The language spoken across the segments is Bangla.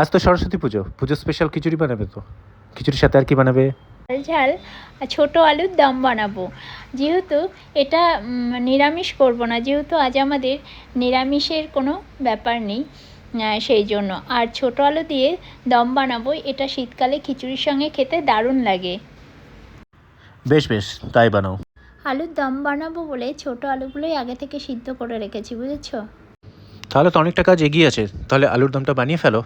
আজ তো সরস্বতী পুজো। পুজো স্পেশাল খিচুড়ি বানাবে তো। খিচুড়ির সাথে আর কি বানাবে? ঝাল ছোটো আলুর দম বানাবো। যেহেতু এটা নিরামিষ করব না যেহেতু আজ আমাদের নিরামিষের কোনো ব্যাপার নেই সেই জন্য। আর ছোটো আলু দিয়ে দম বানাবো এটা শীতকালে খিচুড়ির সঙ্গে খেতে দারুণ লাগে। বেশ বেশ তাই বানাও। আলুর দম বানাবো বলে ছোটো আলুগুলোই আগে থেকে সিদ্ধ করে রেখেছি বুঝেছ? তাহলে তো অনেকটা কাজ এগিয়ে আছে। তাহলে আলুর দমটা বানিয়ে ফেলো।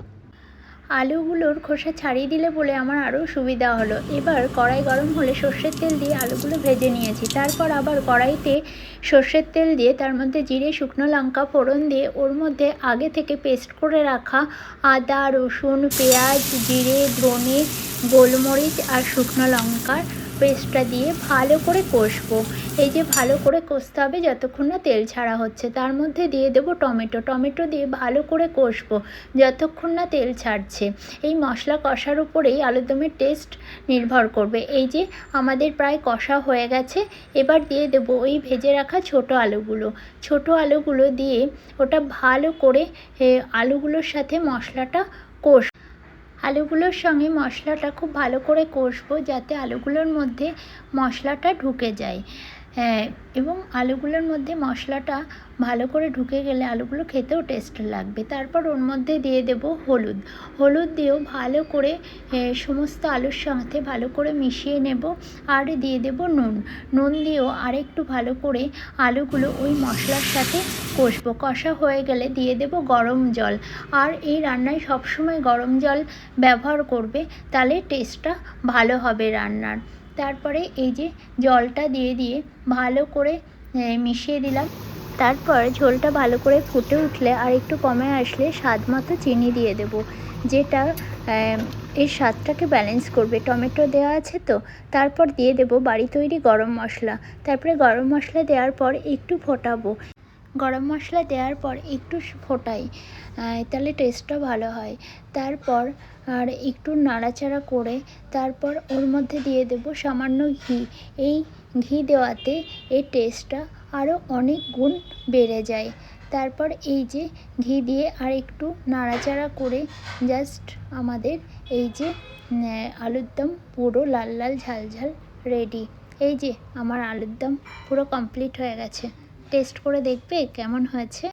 আলুগুলোর খোসা ছাড়িয়ে দিলে বলে আমার আরও সুবিধা হলো। এবার কড়াই গরম হলে সর্ষের তেল দিয়ে আলুগুলো ভেজে নিয়েছি। তারপর আবার কড়াইতে সর্ষের তেল দিয়ে তার মধ্যে জিরে, শুকনো লঙ্কা, ফোড়ন দিয়ে ওর মধ্যে আগে থেকে পেস্ট করে রাখা আদা, রসুন, পেঁয়াজ, জিরে, ধনে, গোলমরিচ আর শুকনো লঙ্কার পেস্টটা দিয়ে ভালো করে কষবো। এই যে ভালো করে কষতে হবে যতক্ষণ না তেল ছাড়া হচ্ছে, তার মধ্যে দিয়ে দেবো টমেটো। টমেটো দিয়ে ভালো করে কষবো যতক্ষণ না তেল ছাড়ছে। এই মশলা কষার উপরেই আলুদমের টেস্ট নির্ভর করবে। এই যে আমাদের প্রায় কষা হয়ে গেছে, এবার দিয়ে দেবো ওই ভেজে রাখা ছোট আলুগুলো। ছোট আলুগুলো দিয়ে ওটা ভালো করে আলুগুলোর সাথে মশলাটা কষ, আলুগুলোর সঙ্গে মশলাটা খুব ভালো করে কষবো যাতে আলুগুলোর মধ্যে মশলাটা ঢুকে যায়। এবং আলুগুলোর মধ্যে মশলাটা ভালো করে ঢুকে গেলে আলুগুলো খেতেও টেস্ট লাগবে। তারপর ওর মধ্যে দিয়ে দেব হলুদ। হলুদ দিয়েও ভালো করে সমস্ত আলুর সাথে ভালো করে মিশিয়ে নেব আর দিয়ে দেব নুন। নুন দিয়েও আরেকটু ভালো করে আলুগুলো ওই মশলার সাথে কষবো। কষা হয়ে গেলে দিয়ে দেব গরম জল। আর এই রান্নায় সবসময় গরম জল ব্যবহার করবে, তাহলে টেস্টটা ভালো হবে রান্নার। তারপরে এই যে জলটা দিয়ে দিয়ে ভালো করে মিশিয়ে দিলাম। তারপর ঝোলটা ভালো করে ফুটে উঠলে আর একটু কমে আসলে স্বাদ মতো চিনি দিয়ে দেব, যেটা এর স্বাদটাকে ব্যালেন্স করবে। টমেটো দেওয়া আছে তো, তারপর দিয়ে দেব বাড়ি তৈরি গরম মশলা। তারপরে গরম মশলা দেওয়ার পর একটু ফোটাবো। গরম মশলা দেওয়ার পর একটু ফোটাই তাহলে টেস্টটা ভালো হয়। তারপর আর একটু নাড়াচাড়া করে তারপর ওর মধ্যে দিয়ে দেব সামান্য ঘি। এই ঘি দেওয়াতে এর টেস্টটা আরও অনেক গুণ বেড়ে যায়। তারপর এই যে ঘি দিয়ে আর একটু নাড়াচাড়া করে জাস্ট আমাদের এই যে আলুর দম পুরো লাল লাল ঝাল ঝাল রেডি এই যে আমার আলুর দম পুরো কমপ্লিট হয়ে গেছে। টেস্ট করে দেখবে কেমন হয়েছে।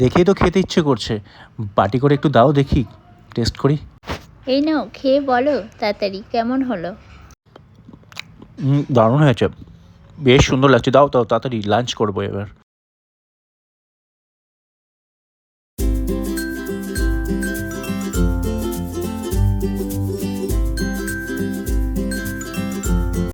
দেখেই তো খেতে ইচ্ছে করছে। বাটি করে একটু দাও দেখি টেস্ট করি। এই নাও খেয়ে বলো তাড়াতাড়ি কেমন হলো? দারুণ হয়েছে। বেশ সুন্দর লাগছে। দাও দাও তাড়াতাড়ি লাঞ্চ করব এবার।